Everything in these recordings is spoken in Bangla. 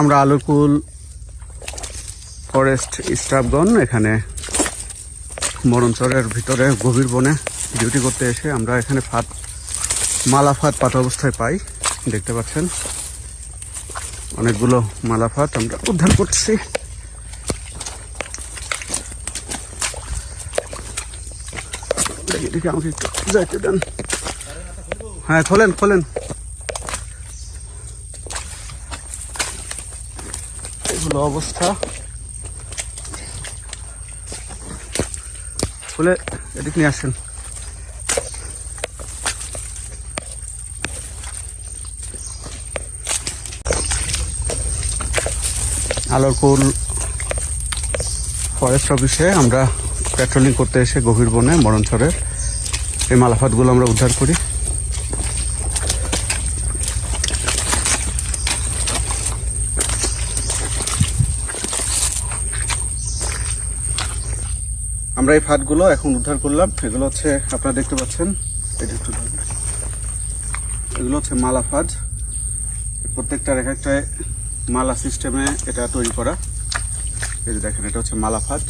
আমরা আলুকুল, ফরেস্ট স্টাফগণ এখানে মরণচরের ভিতরে গভীর বনে ডিউটি করতে এসে আমরা এখানে ফাঁদ, মালা ফাঁদ পাতা অবস্থায় পাই, দেখতে পাচ্ছেন। অনেকগুলো মালা ফাঁদ আমরা উদ্ধার করছি। আমাকে একটু যাইতে দেন। হ্যাঁ খোলেন খোলেন। এগুলো অবস্থা। খুলে এদিক নিয়ে আসেন। আলোরকুল ফরেস্ট অফিসে আমরা পেট্রোলিং করতে এসে গভীর বনে মরণছড়ের এই মালাফাতগুলো আমরা উদ্ধার করি। আমরা এই ফাঁদগুলো এখন উদ্ধার করলাম। এগুলো হচ্ছে, আপনারা দেখতে পাচ্ছেন এটা একটু এগুলো হচ্ছে মালা ফাঁদ। প্রত্যেকটার এক একটায় মালা সিস্টেমে এটা তৈরি করা। এই যে দেখেন, এটা হচ্ছে মালা ফাঁদ।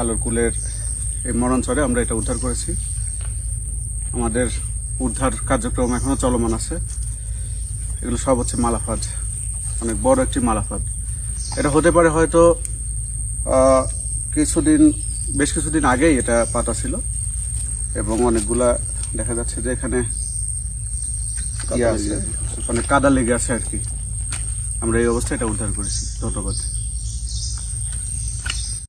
আলোর কুলের এই মরণচরে আমরা এটা উদ্ধার করেছি। আমাদের উদ্ধার কার্যক্রম এখনও চলমান আছে। এগুলো সব হচ্ছে মালাফাদ অনেক বড় একটি মালাফাদ এটা হতে পারে হয়তো কিছুদিন বেশ কিছুদিন আগেই এটা পাতা ছিল এবং অনেকগুলা দেখা যাচ্ছে যে এখানে ইয়ে মানে কাদা লেগে আছে আর কি। আমরা এই অবস্থায় এটা উদ্ধার করেছি। ধন্যবাদ।